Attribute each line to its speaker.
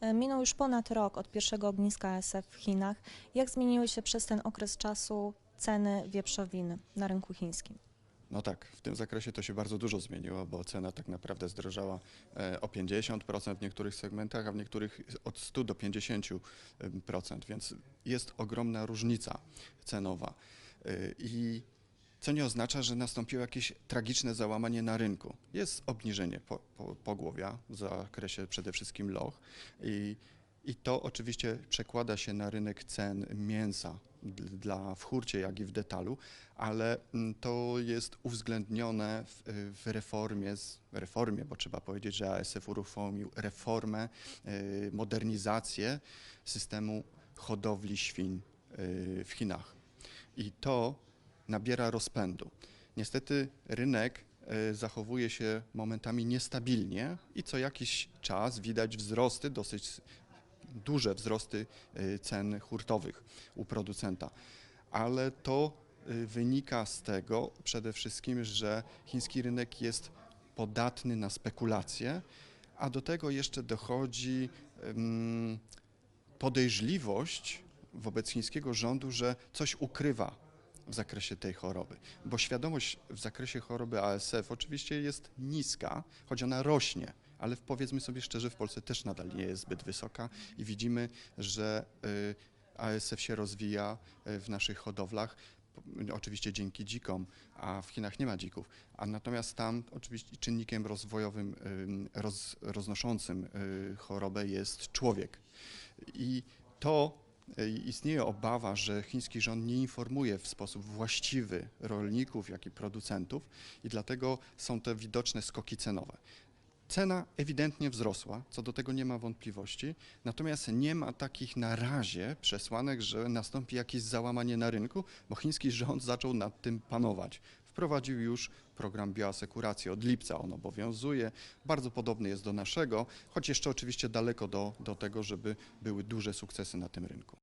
Speaker 1: E, Minął już ponad rok od pierwszego ogniska ASF w Chinach. Jak zmieniły się przez ten okres czasu ceny wieprzowiny na rynku chińskim?
Speaker 2: No tak, w tym zakresie to się bardzo dużo zmieniło, bo cena tak naprawdę zdrożała e, o 50% w niektórych segmentach, a w niektórych od 100 do 50%, więc jest ogromna różnica cenowa. E, I co nie oznacza, że nastąpiło jakieś tragiczne załamanie na rynku. Jest obniżenie po, po, pogłowia w zakresie przede wszystkim loch i, i to oczywiście przekłada się na rynek cen mięsa dla w hurcie, jak i w detalu, ale mm, to jest uwzględnione w, w reformie, reformie, bo trzeba powiedzieć, że ASF uruchomił reformę, y, modernizację systemu hodowli świń y, w Chinach. I to nabiera rozpędu. Niestety rynek e, zachowuje się momentami niestabilnie i co jakiś czas widać wzrosty, dosyć duże wzrosty e, cen hurtowych u producenta. Ale to e, wynika z tego przede wszystkim, że chiński rynek jest podatny na spekulacje, a do tego jeszcze dochodzi podejrzliwość wobec chińskiego rządu, że coś ukrywa w zakresie tej choroby, bo świadomość w zakresie choroby ASF oczywiście jest niska, choć ona rośnie, ale powiedzmy sobie szczerze, w Polsce też nadal nie jest zbyt wysoka i widzimy, że y, ASF się rozwija y, w naszych hodowlach. Oczywiście dzięki dzikom, a w Chinach nie ma dzików. A natomiast tam oczywiście czynnikiem rozwojowym, ym, roz, roznoszącym y, chorobę jest człowiek. I to istnieje obawa, że chiński rząd nie informuje w sposób właściwy rolników, jak i producentów i dlatego są te widoczne skoki cenowe. Cena ewidentnie wzrosła, co do tego nie ma wątpliwości, natomiast nie ma takich na razie przesłanek, że nastąpi jakieś załamanie na rynku, bo chiński rząd zaczął nad tym panować. Wprowadził już program bioasekuracji od lipca, on obowiązuje, bardzo podobny jest do naszego, choć jeszcze oczywiście daleko do, do tego, żeby były duże sukcesy na tym rynku.